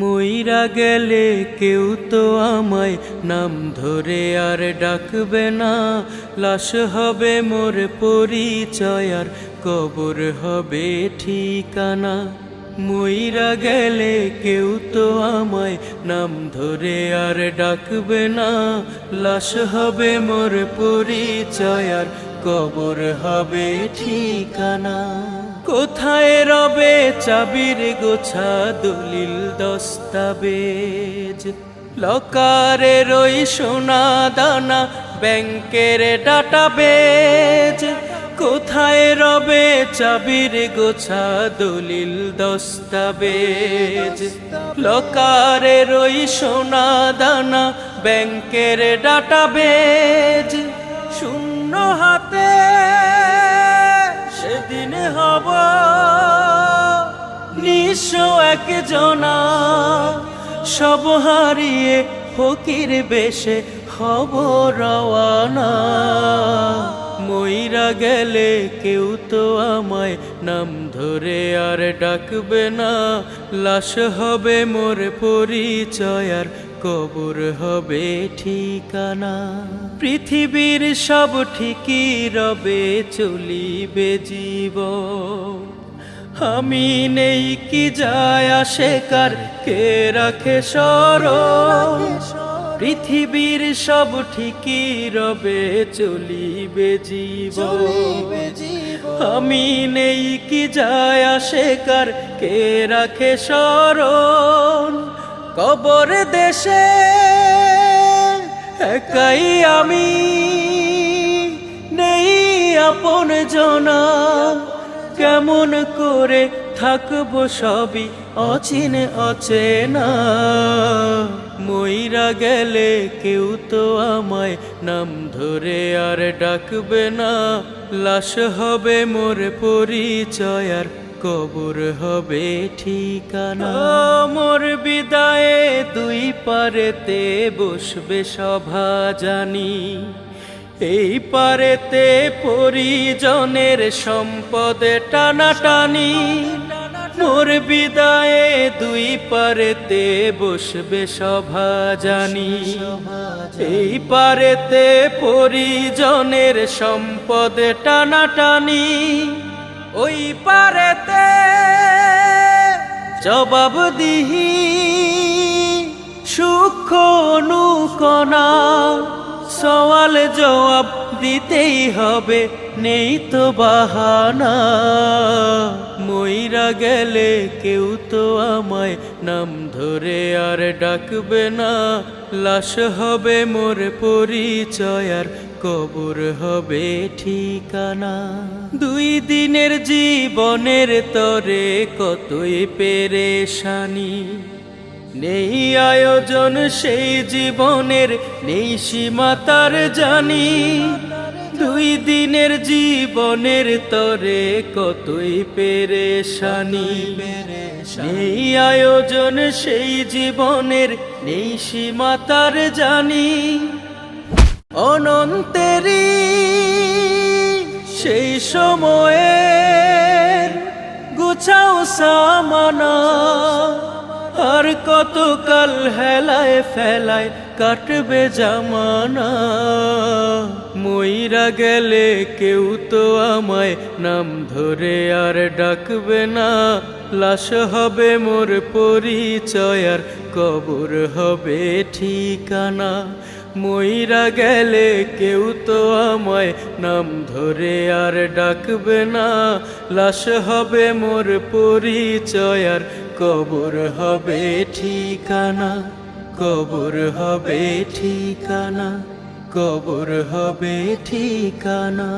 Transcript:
মইরা গেলে কেউ তো আমায় নাম ধরে আর ডাকবে না। লাশ হবে মোর পরিচয় আর কবর হবে ঠিকানা। মইরা গেলে কেউ তো আমায় নাম ধরে আর ডাকবে না। লাশ হবে মোর পরিচয় আর কবর হবে ঠিকানা। কোথায় রবে চাবির গোছা দলিল দস্তাবেজ? লকারে রই সোনা দানা ব্যাংকের ডাটাবেজ। কোথায় রবে চাবির গোছা দলিল দস্তাবেজ? লকারে রই সোনা দানা ব্যাংকের ডাটাবেজ। শূন্য হাতে সেদিন হব নিঃস্ব একজনা। সব হারিয়ে ফকির বেশে হব রওয়ানা। মইরা গেলে কেউ তো আমায় নাম ধরে আর ডাকবে না। লাশ হবে মোর পরিচয় আর কবর হবে ঠিকানা। পৃথিবীর সব ঠিকই রবে চলিবে জীব আমি নেই কি যায় আসে কার? কে রাখে সর পৃথিবীর সব ঠিকই রবে চলিবে জীব আমি নেই কি যায় আসে কার কে রাখে স্মরণ? কবর দেশে একাই আমি নেই আপন জনা। কেমন করে থাকব সবই অচিন অচেনা। মইরা গেলে কেউ তো আমায় নাম ধরে আর ডাকবে না। লাশ হবে মোর পরিচয় আর কবর হবে ঠিকানা। মোর বিদায়ে দুই পারেতে বসবে সভা জানি। এই পারেতে পরিজনের সম্পদে টানাটানি। মোর বিদায়ে দুই পারেতে বসবে সভা জানি। এই পারেতে পরিজনের সম্পদে টানাটানি। ওই পারেতে জবাব দিহি সূক্ষ্ম অনুকণা সওয়াল জবাব দিতেই হবে, নেই তো বাহানা। মইরা গেলে কেউ তো আমায় নাম ধরে আর ডাকবে না। লাশ হবে মোর পরিচয় আর কবর হবে ঠিকানা। দুই দিনের জীবনের তরে কতই পেরেশানি। নেই আয়োজন সেই জীবনের, নেই সীমা তার জানি। দুই দিনের জীবনের তরে কতই পেরেশানি। নেই আয়োজন সেই জীবনের, নেই সীমা তার জানি। অনন্তেরই সেই সময়ের গুছাও সামানা। আর কত কাল হেলায় ফেলায় কাটবে জামানা। মইরা গেলে কেউ তো আমায় নাম ধরে আর ডাকবে না। লাশ হবে মোর পরিচয় আর কবর হবে ঠিকানা। মইরা গেলে কেউ তো আমায় নাম ধরে আর ডাকবে না। লাশ হবে মোর পরিচয় আর কবর হবে ঠিকানা কবর হবে ঠিকানা কবর হবে ঠিকানা।